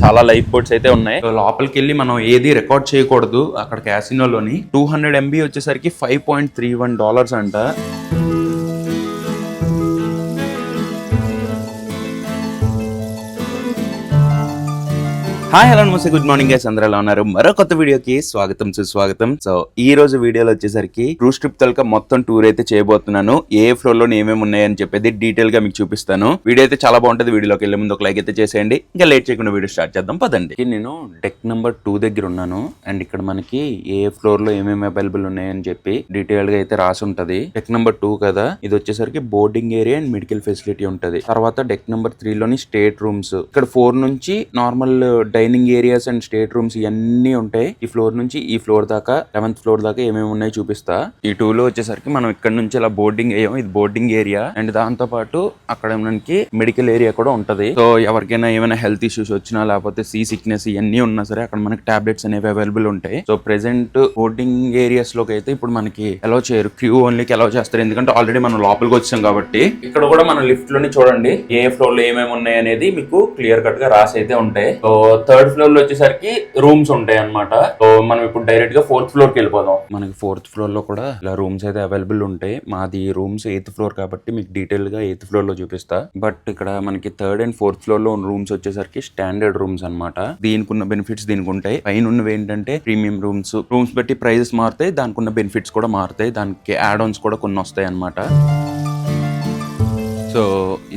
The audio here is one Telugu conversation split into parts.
చాలా లైఫ్ బోట్స్ అయితే ఉన్నాయి. లోపలికి వెళ్ళి మనం ఏది రికార్డ్ చేయకూడదు. అక్కడ క్యాసినోలోని టూ హండ్రెడ్ ఎంబీ వచ్చేసరికి five point three one dollars అంట. హాయ్ హలో నమస్తే గుడ్ మార్నింగ్ గైస్ అందరూ ఎలా ఉన్నారు? మరో కొత్త వీడియోకి స్వాగతం సుస్వాగతం. సో ఈ రోజు వీడియోలో వచ్చేసరికి క్రూజ్ ట్రిప్ తలక మొత్తం టూర్ అయితే చేయబోతున్నాను. ఏ ఫ్లోర్లో ఏమేమి ఉన్నాయని చెప్పేది డీటెయిల్గా మీకు చూపిస్తాను. వీడియో అయితే చాలా బాగుంటుంది. వీడియోలోకి వెళ్ళే ముందు ఒక లైక్ అయితే చేసేయండి. ఇంకా లేట్ చేయకుండా వీడియో స్టార్ట్ చేద్దాం. పదండి. నేను డెక్ నెంబర్ టూ దగ్గర ఉన్నాను. అండ్ ఇక్కడ మనకి ఏ ఫ్లోర్లో ఏమేమి అవైలబుల్ ఉన్నాయని చెప్పి డీటెయిల్గా అయితే రాసి ఉంటది. డెక్ నెంబర్ టూ కదా. ఇది వచ్చేసరికి boarding area and medical facility ఉంటది. తర్వాత డెక్ నెంబర్ త్రీ లోని స్టేట్ రూమ్స్ ఇక్కడ ఫోర్ నుంచి normal dining areas and state rooms ఇవన్నీ ఉంటాయి. ఈ ఫ్లోర్ నుంచి ఈ ఫ్లోర్ దాకా లెవెన్త్ ఫ్లోర్ దాకా ఏమేమి ఉన్నాయి చూపిస్తా. ఈ టూ లో వచ్చేసరికి మనం ఇక్కడ నుంచి ఇలా బోర్డింగ్ అయ్యాం ఇది బోర్డింగ్ ఏరియా. అండ్ దాంతో పాటు అక్కడ మనకి మెడికల్ ఏరియా కూడా ఉంటది. సో ఎవరికైనా ఏమైనా హెల్త్ ఇష్యూస్ వచ్చినా లేకపోతే సీ సిక్నెస్ ఇవన్నీ ఉన్నా సరే అక్కడ మనకి టాబ్లెట్స్ అనేవి అవైలబుల్ ఉంటాయి. సో ప్రెసెంట్ బోర్డింగ్ ఏరియాస్లోకి అయితే ఇప్పుడు మనకి అలౌ చేయరు. క్యూ ఓన్లీకి అలౌ చేస్తారు. ఎందుకంటే ఆల్రెడీ మనం లోపలికి వచ్చాం కాబట్టి ఇక్కడ కూడా మనం లిఫ్ట్లోనే చూడండి ఏ ఫ్లోర్లో ఏమేమి ఉన్నాయి అనేది మీకు క్లియర్ కట్గా రాసి అయితే ఉంటాయి. సో థర్డ్ ఫ్లోర్లో వచ్చేసరికి రూమ్స్ ఉంటాయి అన్నమాట. మనం ఇప్పుడు డైరెక్ట్గా ఫోర్త్ ఫ్లోర్కి వెళ్ళిపోదాం. మనకి ఫోర్త్ ఫ్లోర్లో కూడా ఇలా రూమ్స్ అయితే అవైలబుల్ ఉంటాయి. మాది రూమ్స్ ఎయిత్ ఫ్లోర్ కాబట్టి మీకు డీటెయిల్గా ఎయిత్ ఫ్లోర్లో చూపిస్తా. బట్ ఇక్కడ మనకి థర్డ్ అండ్ ఫోర్త్ ఫ్లోర్లో ఉన్న రూమ్స్ వచ్చేసరికి స్టాండర్డ్ రూమ్స్ అన్నమాట. దీనికి ఉన్న బెనిఫిట్స్ దీనికి ఉంటాయి. పైన ఉన్నవి ఏంటంటే ప్రీమియం రూమ్స్ రూమ్స్ బట్టి ప్రైజెస్ మారుతాయి. దానికి ఉన్న బెనిఫిట్స్ కూడా మారుతాయి. దానికి యాడ్ ఆన్స్ కూడా కొన్ని వస్తాయి అన్నమాట. సో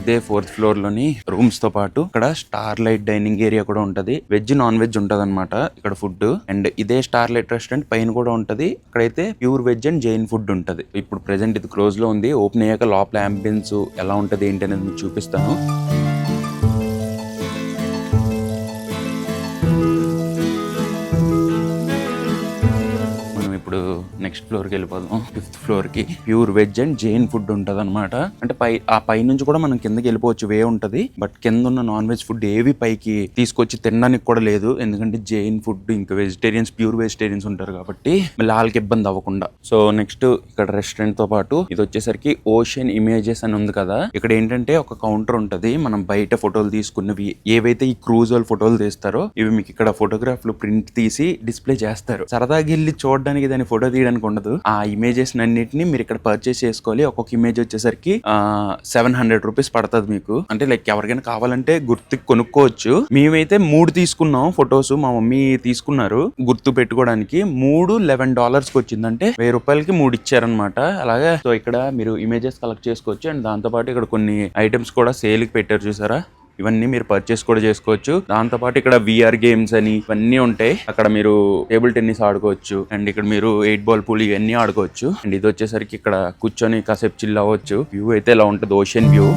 ఇదే ఫోర్త్ ఫ్లోర్లోని రూమ్స్తో పాటు ఇక్కడ స్టార్ లైట్ డైనింగ్ ఏరియా కూడా ఉంటది. వెజ్ నాన్ వెజ్ ఉంటది అనమాట ఇక్కడ ఫుడ్. అండ్ ఇదే స్టార్ లైట్ రెస్టారెంట్ పైన కూడా ఉంటది. ఇక్కడైతే pure veg and Jain food ఉంటది. ఇప్పుడు ప్రెసెంట్ ఇది క్లోజ్లో ఉంది. ఓపెన్ అయ్యాక లోపల అంబియన్స్ ఎలా ఉంటది ఏంటి అనేది చూపిస్తాను. నెక్స్ట్ ఫ్లోర్కి వెళ్ళిపోదాం. ఫిఫ్త్ ఫ్లోర్కి pure veg and Jain food ఉంటది అనమాట అంటే పై ఆ పై నుంచి కూడా మనం కిందకి వెళ్ళిపోవచ్చు వే ఉంటది. బట్ కింద ఉన్న నాన్ వెజ్ ఫుడ్ ఏవి పైకి తీసుకొచ్చి తినడానికి కూడా లేదు. ఎందుకంటే జైన్ ఫుడ్ ఇంకా వెజిటేరియన్స్ ప్యూర్ వెజిటేరియన్స్ ఉంటారు కాబట్టి లాల్కి ఇబ్బంది అవ్వకుండా. సో నెక్స్ట్ ఇక్కడ రెస్టారెంట్తో పాటు ఇది వచ్చేసరికి ఓషన్ ఇమేజెస్ అని ఉంది కదా. ఇక్కడ ఏంటంటే ఒక కౌంటర్ ఉంటది. మనం బయట ఫోటోలు తీసుకున్నవి ఏవైతే ఈ క్రూజ్ వాళ్ళు ఫోటోలు తీస్తారో ఇవి మీకు ఇక్కడ ఫోటోగ్రాఫ్లు ప్రింట్ తీసి డిస్ప్లే చేస్తారు. సరదాగా వెళ్ళి చూడడానికి దాని ఫోటో తీయడానికి ఉండదు. ఆ ఇమేజెస్ అన్నిటిని మీరు ఇక్కడ పర్చేస్ చేసుకోవాలి. ఒక్కొక్క ఇమేజ్ వచ్చేసరికి సెవెన్ హండ్రెడ్ రూపీస్ పడుతుంది మీకు. అంటే లైక్ ఎవరికైనా కావాలంటే గుర్తు కొనుక్కోవచ్చు. మేమైతే మూడు తీసుకున్నాం ఫొటోస్ మా మమ్మీ తీసుకున్నారు గుర్తు పెట్టుకోవడానికి. మూడు లెవెన్ డాలర్స్కి వచ్చిందంటే వెయ్యి రూపాయలకి మూడు ఇచ్చారనమాట అలాగే సో ఇక్కడ మీరు ఇమేజెస్ కలెక్ట్ చేసుకోవచ్చు. అండ్ దాంతో పాటు ఇక్కడ కొన్ని ఐటమ్స్ కూడా సేల్కి పెట్టారు చూసారా? ఇవన్నీ మీరు పర్చేస్ కూడా చేసుకోవచ్చు. దాంతో పాటు ఇక్కడ విఆర్ గేమ్స్ అని ఇవన్నీ ఉంటాయి. అక్కడ మీరు టేబుల్ టెన్నిస్ ఆడుకోవచ్చు. అండ్ ఇక్కడ మీరు ఎయిట్ బాల్ పూల్ ఇవన్నీ ఆడుకోవచ్చు. అండ్ ఇది వచ్చేసరికి ఇక్కడ కూర్చొని కాసేపు చిల్ అవ్వచ్చు. వ్యూ అయితే ఇలా ఉంటుంది ఓషన్ వ్యూ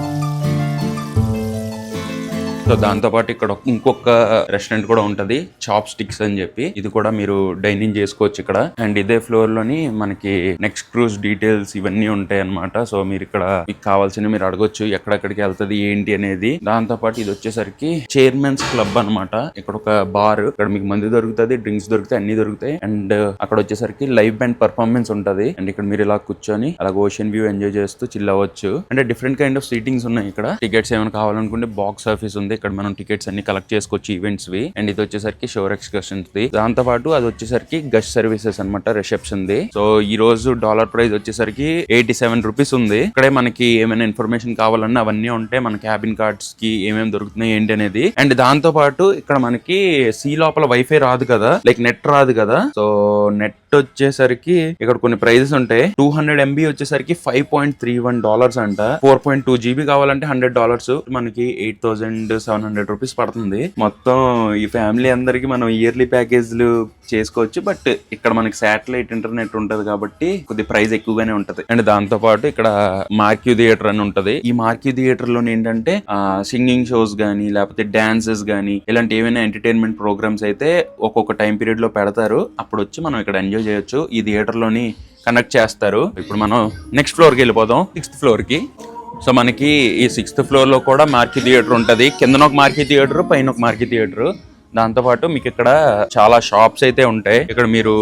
సో దాంతో పాటు ఇక్కడ ఇంకొక రెస్టారెంట్ కూడా ఉంటది చాప్ స్టిక్స్ అని చెప్పి. ఇది కూడా మీరు డైనింగ్ చేసుకోవచ్చు ఇక్కడ. అండ్ ఇదే ఫ్లోర్లోని మనకి నెక్స్ట్ క్రూజ్ డీటెయిల్స్ ఇవన్నీ ఉంటాయి అన్నమాట సో మీరు ఇక్కడ మీకు కావాల్సిన మీరు అడగొచ్చు ఎక్కడెక్కడికి వెళ్తది ఏంటి అనేది. దాంతో పాటు ఇది వచ్చేసరికి చైర్మన్స్ క్లబ్ అన్నమాట. ఇక్కడ ఒక బార్ ఇక్కడ మీకు మందు దొరుకుతుంది డ్రింక్స్ దొరుకుతాయి అన్ని దొరుకుతాయి. అండ్ అక్కడ వచ్చేసరికి లైవ్ బ్యాండ్ పర్ఫార్మెన్స్ ఉంటది. అండ్ ఇక్కడ మీరు ఇలా కూర్చొని అలాగే ఓషన్ వ్యూ ఎంజాయ్ చేస్తూ చిల్ అవ్వచ్చు. అంటే డిఫరెంట్ కైండ్ ఆఫ్ సీటింగ్స్ ఉన్నాయి ఇక్కడ. టికెట్స్ ఏమైనా కావాలనుకుంటే బాక్స్ ఆఫీస్ ఉంది. ఇక్కడ మనం టికెట్స్ అన్ని కలెక్ట్ చేసుకోవచ్చు ఈవెంట్స్ వి. అండ్ ఇది వచ్చేసరికి షోర్ ఎక్స్కర్షన్స్ ది. దాంతో పాటు అది వచ్చేసరికి గస్ట్ సర్వీసెస్ అనమాట రిసెప్షన్ ది. సో ఈ రోజు డాలర్ ప్రైస్ వచ్చేసరికి ఎయిటీ సెవెన్ రూపీస్ ఉంది. ఇక్కడే మనకి ఏమైనా ఇన్ఫర్మేషన్ కావాలన్నా అవన్నీ ఉంటాయి మన క్యాబిన్ కార్డ్స్కి ఏమేమి దొరుకుతున్నాయి ఏంటి అనేది. అండ్ దాంతో పాటు ఇక్కడ మనకి సీ లోపల వైఫై రాదు కదా. లైక్ నెట్ రాదు కదా. సో నెట్ వచ్చేసరికి ఇక్కడ కొన్ని ప్రైజెస్ ఉంటాయి. టూ హండ్రెడ్ ఎంబీ వచ్చేసరికి five point three one dollars అంట. ఫోర్ పాయింట్ టూ జీబీ కావాలంటే హండ్రెడ్ డాలర్స్. మనకి eight thousand seven hundred rupees పడుతుంది. మొత్తం ఈ ఫ్యామిలీ అందరికి మనం ఇయర్లీ ప్యాకేజ్లు చేసుకోవచ్చు. బట్ ఇక్కడ మనకి శాటిలైట్ ఇంటర్నెట్ ఉంటది కాబట్టి కొద్ది ప్రైస్ ఎక్కువగానే ఉంటది. అండ్ దాంతో పాటు ఇక్కడ మార్క్యూ థియేటర్ అని ఉంటది. ఈ మార్క్యూ థియేటర్లో ఏంటంటే సింగింగ్ షోస్ గానీ లేకపోతే డాన్సెస్ గానీ ఇలాంటి ఏమైనా ఎంటర్టైన్మెంట్ ప్రోగ్రామ్స్ అయితే ఒక్కొక్క టైం పీరియడ్లో పెడతారు. అప్పుడు వచ్చి మనం ఇక్కడ ఎంజాయ్ చేయొచ్చు. ఈ థియేటర్లోని కనెక్ట్ చేస్తారు. ఇప్పుడు మనం నెక్స్ట్ ఫ్లోర్కి వెళ్ళిపోదాం. సిక్స్త్ ఫ్లోర్కి. సో మనకి ఈ సిక్స్త్ ఫ్లోర్లో కూడా మార్కీ థియేటర్ ఉంటుంది. కిందన ఒక మార్కీ థియేటర్ పైన ఒక మార్కీ థియేటర్ దాంతో పాటు మీకు ఇక్కడ చాలా షాప్స్ అయితే ఉంటాయి. ఇక్కడ మీరు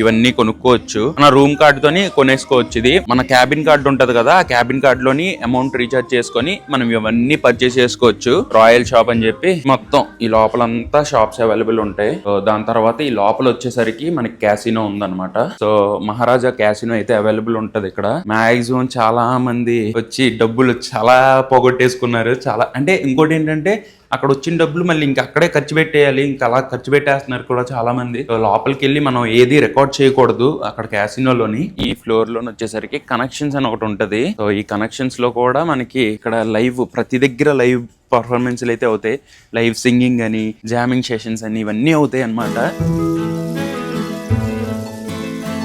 ఇవన్నీ కొనుక్కోవచ్చు. మన రూమ్ కార్డ్ తోని కొనేసుకోవచ్చు. ఇది మన క్యాబిన్ కార్డ్ ఉంటది కదా ఆ క్యాబిన్ కార్డ్లోని అమౌంట్ రీఛార్జ్ చేసుకొని మనం ఇవన్నీ పర్చేస్ చేసుకోవచ్చు. రాయల్ షాప్ అని చెప్పి మొత్తం ఈ లోపలంతా షాప్స్ అవైలబుల్ ఉంటాయి. దాని తర్వాత ఈ లోపల వచ్చేసరికి మనకి క్యాసినో ఉందన్నమాట. సో మహారాజా క్యాసినో అయితే అవైలబుల్ ఉంటది ఇక్కడ. మాక్సిమం చాలా మంది వచ్చి డబ్బులు చాలా పోగొట్టేసుకున్నారు. చాలా అంటే ఇంకోటి ఏంటంటే అక్కడ వచ్చిన డబ్బులు మళ్ళీ ఇంకా అక్కడే ఖర్చు పెట్టేయాలి ఇంకా అలా ఖర్చు పెట్టేస్తున్నారు కూడా చాలా మంది లోపలికి వెళ్ళి మనం ఏది రికార్డ్ చేయకూడదు అక్కడ క్యాసినోలోని. ఈ ఫ్లోర్లోని వచ్చేసరికి కనెక్షన్స్ అని ఒకటి ఉంటది. సో ఈ కనెక్షన్స్లో కూడా మనకి ఇక్కడ లైవ్ ప్రతి దగ్గర లైవ్ పర్ఫార్మెన్స్లు అయితే అవుతాయి. లైవ్ సింగింగ్ అని జామింగ్ సెషన్స్ అని ఇవన్నీ అవుతాయి అన్నమాట.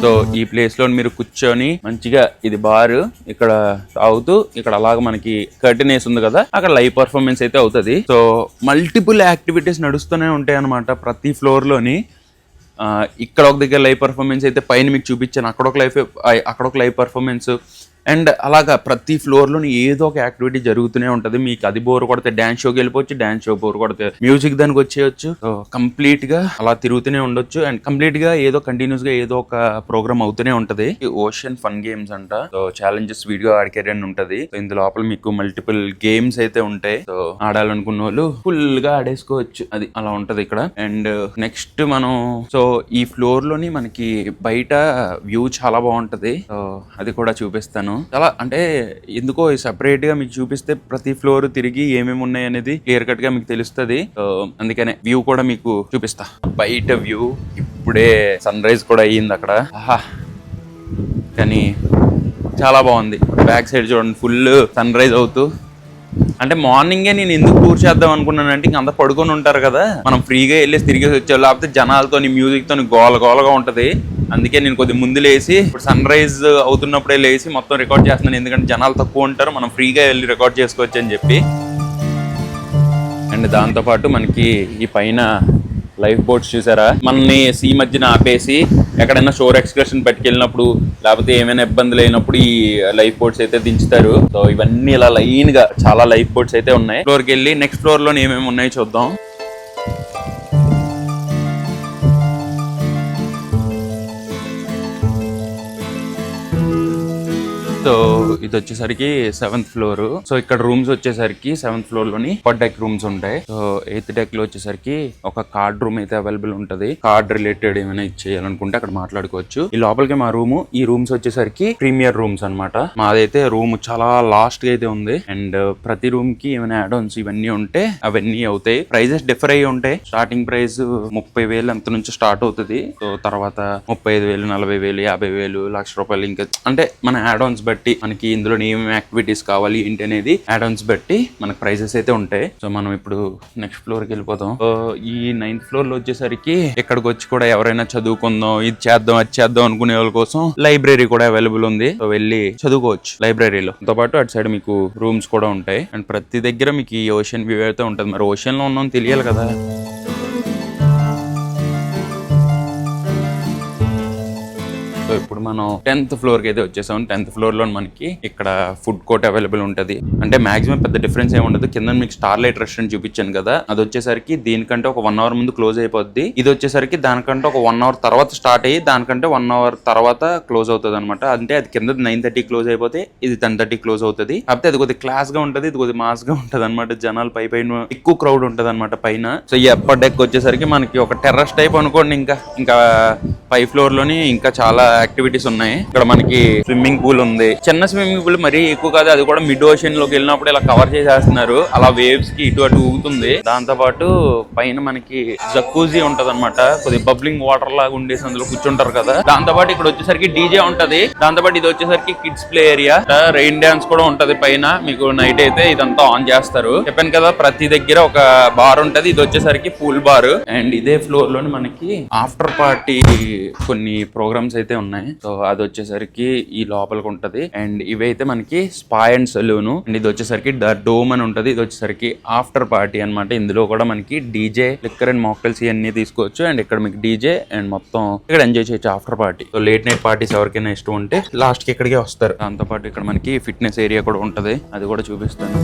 సో ఈ ప్లేస్లో మీరు కూర్చొని మంచిగా ఇది బార్ ఇక్కడ తాగుతూ ఇక్కడ అలాగ మనకి కర్టెన్ వేసి ఉంది కదా అక్కడ లైవ్ పర్ఫార్మెన్స్ అయితే అవుతుంది. సో మల్టిపుల్ యాక్టివిటీస్ నడుస్తూనే ఉంటాయి అనమాట ప్రతి ఫ్లోర్లోని. ఇక్కడ ఒక దగ్గర లైవ్ పర్ఫార్మెన్స్ అయితే పైన మీకు చూపించాను. అక్కడ ఒక లైఫ్ అక్కడ ఒక లైవ్ పర్ఫార్మెన్స్ అండ్ అలాగా ప్రతి ఫ్లోర్లోని ఏదో ఒక యాక్టివిటీ జరుగుతూనే ఉంటుంది. మీకు అది బోర్ కొడితే డ్యాన్స్ షోకి వెళ్ళిపోవచ్చు డ్యాన్స్ షో బోర్ కొడితే మ్యూజిక్ దానికి వచ్చేయచ్చు. కంప్లీట్గా అలా తిరుగుతూనే ఉండొచ్చు. అండ్ కంప్లీట్గా ఏదో కంటిన్యూస్గా ఏదో ఒక ప్రోగ్రామ్ అవుతూనే ఉంటది. ఓషన్ ఫన్ గేమ్స్ అంట. సో ఛాలెంజెస్ వీడియో ఆడికేరి అని ఉంటది ఇందు లోపల మీకు మల్టిపుల్ గేమ్స్ అయితే ఉంటాయి. సో ఆడాలనుకున్న వాళ్ళు ఫుల్గా ఆడేసుకోవచ్చు. అది అలా ఉంటది ఇక్కడ. అండ్ నెక్స్ట్ మనం సో ఈ ఫ్లోర్లోని మనకి బయట వ్యూ చాలా బాగుంటది. సో అది కూడా చూపిస్తాను. చాలా అంటే ఎందుకో సెపరేట్గా మీకు చూపిస్తే ప్రతి ఫ్లోర్ తిరిగి ఏమేమి ఉన్నాయి అనేది క్లియర్ కట్గా మీకు తెలుస్తుంది. అందుకనే వ్యూ కూడా మీకు చూపిస్తా. బయట వ్యూ ఇప్పుడే సన్ రైజ్ కూడా అయ్యింది అక్కడ. ఆహా. కానీ చాలా బాగుంది. బ్యాక్ సైడ్ చూడండి ఫుల్ సన్ రైజ్ అవుతూ. అంటే మార్నింగే నేను ఎందుకు టూర్ చేద్దాం అనుకున్నానంటే ఇంక అంతా పడుకొని ఉంటారు కదా. మనం ఫ్రీగా వెళ్ళేసి తిరిగి వచ్చాం లేకపోతే జనాలతో మ్యూజిక్ గోల గోలగా ఉంటది. అందుకే నేను కొద్ది ముందు లేచి ఇప్పుడు సన్ రైజ్ అవుతున్నప్పుడే లేచి మొత్తం రికార్డ్ చేస్తున్నాను. ఎందుకంటే జనాలు తక్కువ ఉంటారు. మనం ఫ్రీగా వెళ్ళి రికార్డ్ చేసుకోవచ్చు అని చెప్పి. అండ్ దాంతోపాటు మనకి ఈ పైన లైఫ్ బోట్స్ చూసారా? మనల్ని సీ మధ్యన ఆపేసి ఎక్కడైనా షోర్ ఎక్స్కర్షన్ పట్టుకెళ్ళినప్పుడు లేకపోతే ఏమైనా ఇబ్బందులు అయినప్పుడు ఈ లైఫ్ బోట్స్ అయితే దించుతారు. సో ఇవన్నీ ఇలా లైన్గా చాలా లైఫ్ బోట్స్ అయితే ఉన్నాయి. ఫ్లోర్కి వెళ్ళి నెక్స్ట్ ఫ్లోర్లో ఏమేమి ఉన్నాయి చూద్దాం. సో ఇది వచ్చేసరికి సెవెంత్ ఫ్లోర్ సో ఇక్కడ రూమ్స్ వచ్చేసరికి సెవెంత్ ఫ్లోర్లోని ఫర్ డెక్ రూమ్స్ ఉంటాయి. సో ఎయిత్ డెక్లో వచ్చేసరికి ఒక కార్డ్ రూమ్ అయితే అవైలబుల్ ఉంటది. కార్డ్ రిలేటెడ్ ఏమైనా ఇచ్చేయాలనుకుంటే అక్కడ మాట్లాడుకోవచ్చు. ఈ లోపలికి మా రూమ్ ఈ రూమ్స్ వచ్చేసరికి ప్రీమియర్ రూమ్స్ అన్నమాట. మాదైతే రూమ్ చాలా లాస్ట్గా అయితే ఉంది. అండ్ uh, ప్రతి రూమ్కి ఏమైనా యాడ్ ఇవన్నీ ఉంటే అవన్నీ అవుతాయి. ప్రైజెస్ డిఫర్ అయ్యి ఉంటాయి. స్టార్టింగ్ ప్రైస్ ముప్పై వేలు అంత నుంచి స్టార్ట్ అవుతుంది. సో తర్వాత ముప్పై ఐదు వేలు నలభై వేలు యాభై వేలు లక్ష రూపాయలు ఇంకా అంటే మన యాడ్ బట్టి బట్టి మనకి ఇందులో ఏమేమి యాక్టివిటీస్ కావాలి ఏంటి అనేది యాడ్ బట్టి మనకి ప్రైజెస్ అయితే ఉంటాయి. సో మనం ఇప్పుడు నెక్స్ట్ ఫ్లోర్కి వెళ్ళిపోతాం ఈ నైన్త్ ఫ్లోర్లో వచ్చేసరికి ఇక్కడికి వచ్చి కూడా ఎవరైనా చదువుకుందాం ఇది చేద్దాం అది చేద్దాం అనుకునే వాళ్ళ కోసం లైబ్రరీ కూడా అవైలబుల్ ఉంది. సో వెళ్ళి చదువుకోవచ్చు లైబ్రరీలో తో పాటు అటు సైడ్ మీకు రూమ్స్ కూడా ఉంటాయి. అండ్ ప్రతి దగ్గర మీకు ఈ ఓషన్ వ్యూ అయితే ఉంటుంది. మరి ఓషన్లో ఉన్నాం తెలియాలి కదా. సో ఇప్పుడు మనం టెన్త్ ఫ్లోర్కి అయితే వచ్చేసాం. టెన్త్ ఫ్లోర్లో మనకి ఇక్కడ ఫుడ్ కోర్ట్ అవైలబుల్ ఉంటుంది. అంటే మాక్సిమం పెద్ద డిఫరెన్స్ ఏమి ఉండదు. కింద మీకు స్టార్ లైట్ రెస్టారెంట్ చూపించాను కదా. అది వచ్చేసరికి దీనికంటే ఒక వన్ అవర్ ముందు క్లోజ్ అయిపోద్ది. ఇది వచ్చేసరికి దానికంటే ఒక వన్ అవర్ తర్వాత స్టార్ట్ అయ్యి దానికంటే వన్ అవర్ తర్వాత క్లోజ్ అవుతుంది అనమాట అంటే అది కింద నైన్ థర్టీ క్లోజ్ అయిపోతే ఇది టెన్ థర్టీ క్లోజ్ అవుతుంది. కాకపోతే అది కొద్దిగా క్లాస్గా ఉంటుంది ఇది కొద్దిగా మాస్గా ఉంటుంది అనమాట జనాలు పై పైన ఎక్కువ క్రౌడ్ ఉంటుంది అనమాట పైన. సో ఈ అప్పర్ డెక్ వచ్చేసరికి మనకి ఒక టెర్రస్ టైప్ అనుకోండి ఇంకా. ఇంకా పై ఫ్లోర్లోని ఇంకా చాలా యాక్టివిటీస్ ఉన్నాయి. ఇక్కడ మనకి స్విమ్మింగ్ పూల్ ఉంది. చిన్న స్విమ్మింగ్ పూల్ మరీ ఎక్కువ కాదు. అది కూడా మిడ్ ఓషన్లోకి వెళ్ళినప్పుడు ఇలా కవర్ చేసేస్తున్నారు. అలా వేవ్స్కి ఇటు అటు ఊగుతుంది. దాంతో పాటు పైన మనకి జక్కూజీ ఉంటది అనమాట కొద్దిగా బబ్లింగ్ వాటర్ లాగా ఉండేసి అందులో కూర్చుంటారు కదా. దాంతో పాటు ఇక్కడ వచ్చేసరికి డీజే ఉంటది. దాంతో పాటు ఇది వచ్చేసరికి kids play area rain dance కూడా ఉంటది పైన. మీకు నైట్ అయితే ఇదంతా ఆన్ చేస్తారు. చెప్పాను కదా ప్రతి దగ్గర ఒక బార్ ఉంటది. ఇది వచ్చేసరికి పూల్ బార్ అండ్ ఇదే ఫ్లోర్లోని మనకి ఆఫ్టర్ పార్టీ కొన్ని ప్రోగ్రామ్స్ అయితే ఉన్నాయి. సో అది వచ్చేసరికి ఈ లోపలికి ఉంటది. అండ్ ఇవైతే మనకి స్పా అండ్ సెలూన్. అండ్ ఇది వచ్చేసరికి ద డోమ్ అని ఉంటది. ఇది వచ్చేసరికి ఆఫ్టర్ పార్టీ అన్నమాట. ఇందులో కూడా మనకి డీజే లిక్కర్ అండ్ మాక్టైల్స్ ఇవన్నీ తీసుకోవచ్చు. అండ్ ఇక్కడ మీకు డీజే అండ్ మొత్తం ఇక్కడ ఎంజాయ్ చేయొచ్చు after party. So late night parties ఎవరికైనా ఇష్టం ఉంటే లాస్ట్కి ఇక్కడికే వస్తారు. దాంతో పాటు ఇక్కడ మనకి ఫిట్నెస్ ఏరియా కూడా ఉంటది. అది కూడా చూపిస్తాను.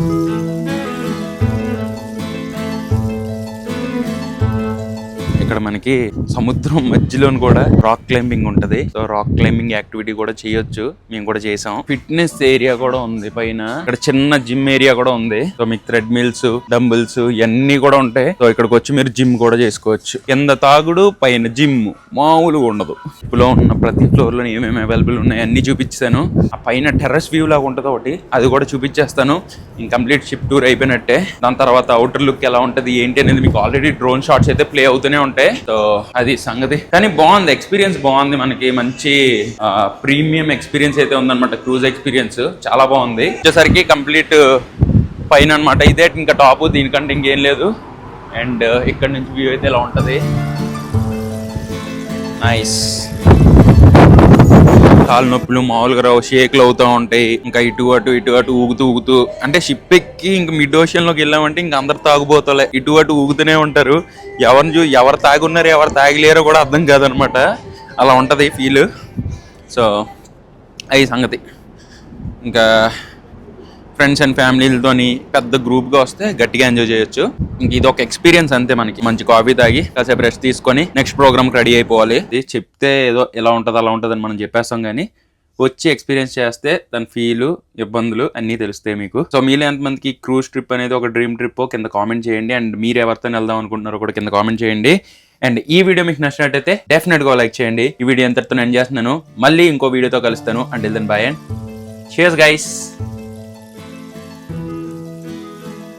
ఇక్కడ మనకి సముద్రం మధ్యలో కూడా రాక్ క్లైంబింగ్ ఉంటది. సో రాక్ క్లైంబింగ్ యాక్టివిటీ కూడా చేయొచ్చు. మేము కూడా చేసాం. ఫిట్నెస్ ఏరియా కూడా ఉంది పైన. ఇక్కడ చిన్న జిమ్ ఏరియా కూడా ఉంది. సో మీకు థ్రెడ్ మిల్స్ డంబుల్స్ ఇవన్నీ కూడా ఉంటాయి. సో ఇక్కడికి వచ్చి మీరు జిమ్ కూడా చేసుకోవచ్చు. కింద తాగుడు పైన జిమ్ మామూలుగా ఉండదు. ఇప్పుడు ఉన్న ప్రతి ఫ్లోర్లో ఏమేమి అవైలబుల్ ఉన్నాయి అన్ని చూపించాను ఆ పైన టెర్రస్ వ్యూ లాగా ఉంటుంది ఒకటి. అది కూడా చూపించేస్తాను ఇంకంప్లీట్ షిప్ టూర్ అయిపోయినట్టే. దాని తర్వాత అవుటర్ లుక్ ఎలా ఉంటది ఏంటి అనేది మీకు ఆల్రెడీ డ్రోన్ షాట్స్ అయితే ప్లే అవుతూనే ఉంటాయి. సో అది సంగతి. కానీ బాగుంది ఎక్స్పీరియన్స్ బాగుంది మనకి. మంచి ప్రీమియం ఎక్స్పీరియన్స్ అయితే ఉందన్నమాట. క్రూజ్ ఎక్స్పీరియన్స్ చాలా బాగుంది. వచ్చేసరికి కంప్లీట్ పైన అన్నమాట. ఇదే ఇంకా టాప్ దీనికంటే ఇంకేం లేదు. అండ్ ఇక్కడ నుంచి వ్యూ అయితే ఇలా ఉంటది? నైస్ కాలు నొప్పులు మామూలుగా రావు షేక్లు అవుతూ ఉంటాయి. ఇంకా ఇటు అటు ఇటు అటు ఊగుతూ ఊగుతూ. అంటే షిప్ ఎక్కి ఇంక మిడ్ ఓషన్లోకి వెళ్ళామంటే ఇంక అందరు తాగుబోతలే. ఇటు అటు ఊగుతూనే ఉంటారు. ఎవరిని చూ ఎవరు తాగున్నారు ఎవరు తాగిలేరో కూడా అర్థం కాదనమాట. అలా ఉంటుంది ఫీల్ సో అది సంగతి. ఇంకా ఫ్రెండ్స్ అండ్ ఫ్యామిలీలతోని పెద్ద గ్రూప్గా వస్తే గట్టిగా ఎంజాయ్ చేయొచ్చు. ఇంక ఇది ఒక ఎక్స్పీరియన్స్ అంతే మనకి. మంచి కాఫీ తాగి కాసేపు రెస్ట్ తీసుకొని నెక్స్ట్ ప్రోగ్రామ్కి రెడీ అయిపోవాలి. ఇది చెప్తే ఏదో ఎలా ఉంటుంది అలా ఉంటుంది అని మనం చెప్పేస్తాం కానీ వచ్చి ఎక్స్పీరియన్స్ చేస్తే దాని ఫీలు ఇబ్బందులు అన్నీ తెలుస్తాయి మీకు. సో మీలో ఎంతమందికి క్రూజ్ ట్రిప్ అనేది ఒక డ్రీమ్ ట్రిప్ కింద కామెంట్ చేయండి. అండ్ మీరు ఎవరితో వెళ్దాం అనుకుంటున్నారో కూడా కింద కామెంట్ చేయండి. అండ్ ఈ వీడియో మీకు నచ్చినట్టయితే డెఫినెట్గా లైక్ చేయండి. ఈ వీడియో ఎంతటితో నేను చేస్తున్నాను మళ్ళీ ఇంకో వీడియోతో కలుస్తాను. And then bye and shares guys